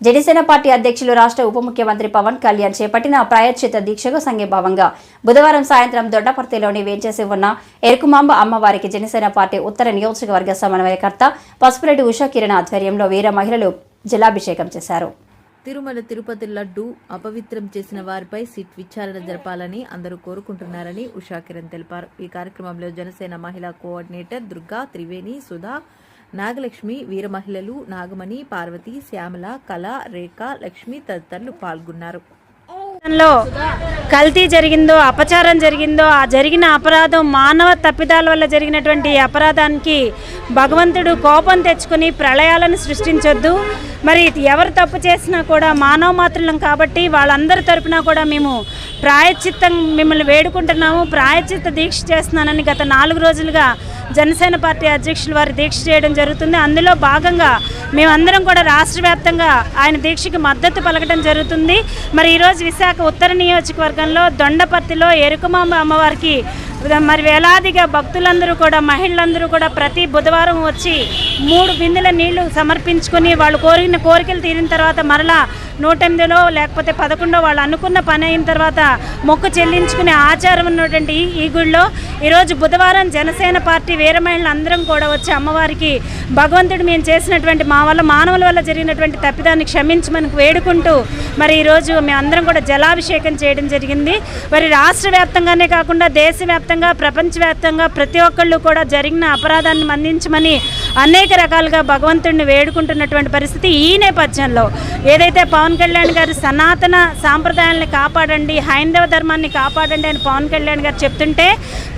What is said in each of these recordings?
Janasena party అధ్యక్షులు రాష్ట్ర ఉప ముఖ్యమంత్రి పవన్ కళ్యాణ్ చేపట్టిన ప్రాయశ్చిత దీక్షకు సంఘీభావంగా బుధవారం సాయంత్రం దొడ్డపర్తిలోని వేంచేసి ఉన్న ఎరుకుమాంబ అమ్మవారికి జనసేన పార్టీ ఉత్తర నియోజకవర్గ సమన్వయకర్త పసుపురెడ్డి ఉషా కిరణ్ ఆధ్వర్యంలో వీర మహిళలు జలాభిషేకం చేశారు. తిరుమల తిరుపతి లడ్డు అపవిత్రం చేసిన వారిపై సిట్ విచారణ జరపాలని అందరూ కోరుకుంటున్నారని ఉషా కిరణ్ తెలిపారు. ఈ కార్యక్రమంలో జనసేన మహిళా కోఆర్డినేటర్ దుర్గా త్రివేణి సుధా నాగలక్ష్మి వీరమహిళలు నాగమణి పార్వతి శ్యామల కళ రేఖ లక్ష్మి తదితరులు పాల్గొన్నారు. కల్తీ జరిగిందో అపచారం జరిగిందో ఆ జరిగిన అపరాధం మానవ తప్పిదాల వల్ల జరిగినటువంటి అపరాధానికి భగవంతుడు కోపం తెచ్చుకుని ప్రళయాలను సృష్టించొద్దు. మరి ఎవరు తప్పు చేసినా కూడా మానవ మాత్రులం కాబట్టి వాళ్ళందరి తరపున కూడా మేము ప్రాయశ్చిత్తం మిమ్మల్ని వేడుకుంటున్నాము. ప్రాయశ్చిత్త దీక్ష చేస్తున్నానని గత నాలుగు రోజులుగా జనసేన పార్టీ అధ్యక్షులు వారి దీక్ష చేయడం జరుగుతుంది. అందులో భాగంగా మేమందరం కూడా రాష్ట్ర వ్యాప్తంగా ఆయన దీక్షకి మద్దతు పలకడం జరుగుతుంది. మరి ఈరోజు విశాఖ ఉత్తర నియోజకవర్గంలో దొండపర్తిలో ఎరుకమాంబ అమ్మవారికి మరి వేలాదిగా భక్తులందరూ కూడా మహిళలందరూ కూడా ప్రతి బుధవారం వచ్చి మూడు బిందెల నీళ్ళు సమర్పించుకొని వాళ్ళు కోరిన కోరికలు తీరిన తర్వాత మరలా నూట ఎనిమిదిలో లేకపోతే పదకొండో వాళ్ళు అనుకున్న పని అయిన తర్వాత మొక్కు చెల్లించుకునే ఆచారం ఉన్నటువంటి ఈ- ఈ గుడిలో ఈరోజు బుధవారం జనసేన పార్టీ వీర అందరం కూడా వచ్చి అమ్మవారికి భగవంతుడు మేము చేసినటువంటి మా వల్ల మానవుల వల్ల జరిగినటువంటి తప్పిదాన్ని క్షమించమని వేడుకుంటూ మరి ఈరోజు మేమందరం కూడా జలాభిషేకం చేయడం జరిగింది. మరి రాష్ట్ర వ్యాప్తంగానే కాకుండా దేశవ్యాప్తంగా ప్రపంచవ్యాప్తంగా ప్రతి ఒక్కళ్ళు కూడా జరిగిన అపరాధాన్ని మన్నించమని అనేక రకాలుగా భగవంతుడిని వేడుకుంటున్నటువంటి పరిస్థితి ఈ నేపథ్యంలో. ఏదైతే పవన్ కళ్యాణ్ గారు సనాతన సాంప్రదాయాలను కాపాడండి హైందవ ధర్మాన్ని కాపాడండి అని పవన్ కళ్యాణ్ గారు చెప్తుంటే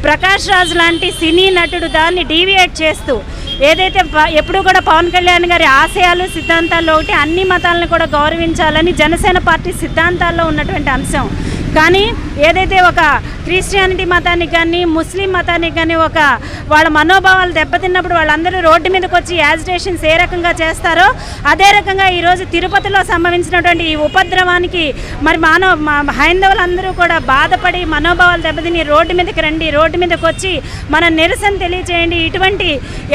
ప్రకాష్ రాజ్ లాంటి సినీ నటుడు దాన్ని డీవియేట్ చేస్తూ ఏదైతే ప- ఎప్పుడూ కూడా పవన్ కళ్యాణ్ గారి ఆశయాలు సిద్ధాంతాల్లో ఒకటి అన్ని మతాలను కూడా గౌరవించాలని జనసేన పార్టీ సిద్ధాంతాల్లో ఉన్నటువంటి అంశం. కానీ ఏదైతే ఒక క్రిస్టియానిటీ మతానికి కానీ ముస్లిం మతానికి కానీ ఒక వాళ్ళ మనోభావాలు దెబ్బతిన్నప్పుడు వాళ్ళందరూ రోడ్డు మీదకి వచ్చి యాజిటేషన్స్ ఏ రకంగా చేస్తారో అదే రకంగా ఈరోజు తిరుపతిలో సంభవించినటువంటి ఈ ఉపద్రవానికి మరి మానవ హైందవులందరూ కూడా బాధపడి మనోభావాలు దెబ్బతిని రోడ్డు మీదకి రండి రోడ్డు మీదకి వచ్చి మన నిరసన తెలియజేయండి ఇటువంటి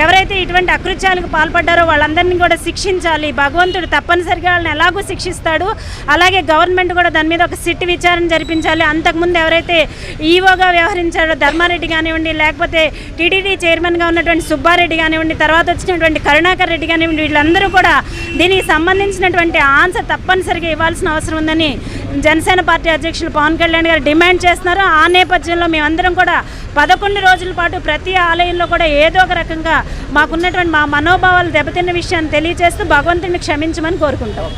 ఎవరైతే ఇటువంటి అకృత్యాలకు పాల్పడ్డారో వాళ్ళందరినీ కూడా శిక్షించాలి. భగవంతుడు తప్పనిసరిగా వాళ్ళని ఎలాగో శిక్షిస్తాడు. అలాగే గవర్నమెంట్ కూడా దాని మీద ఒక సిట్ విచారణ గెలిపించాలి అంతకుముందు ఎవరైతే ఈవోగా వ్యవహరించారో ధర్మారెడ్డి కానివ్వండి లేకపోతే టీడీడీ చైర్మన్గా ఉన్నటువంటి సుబ్బారెడ్డి కానివ్వండి తర్వాత వచ్చినటువంటి కరుణాకర్ రెడ్డి కానివ్వండి వీళ్ళందరూ కూడా దీనికి సంబంధించినటువంటి ఆన్సర్ తప్పనిసరిగా ఇవ్వాల్సిన అవసరం ఉందని జనసేన పార్టీ అధ్యక్షులు పవన్ కళ్యాణ్ గారు డిమాండ్ చేస్తున్నారు. ఆ నేపథ్యంలో మేమందరం కూడా పదకొండు రోజుల పాటు ప్రతి ఆలయంలో కూడా ఏదో ఒక రకంగా మాకున్నటువంటి మా మనోభావాలు దెబ్బతిన్న విషయాన్ని తెలియజేస్తూ భగవంతుడిని క్షమించమని కోరుకుంటాం.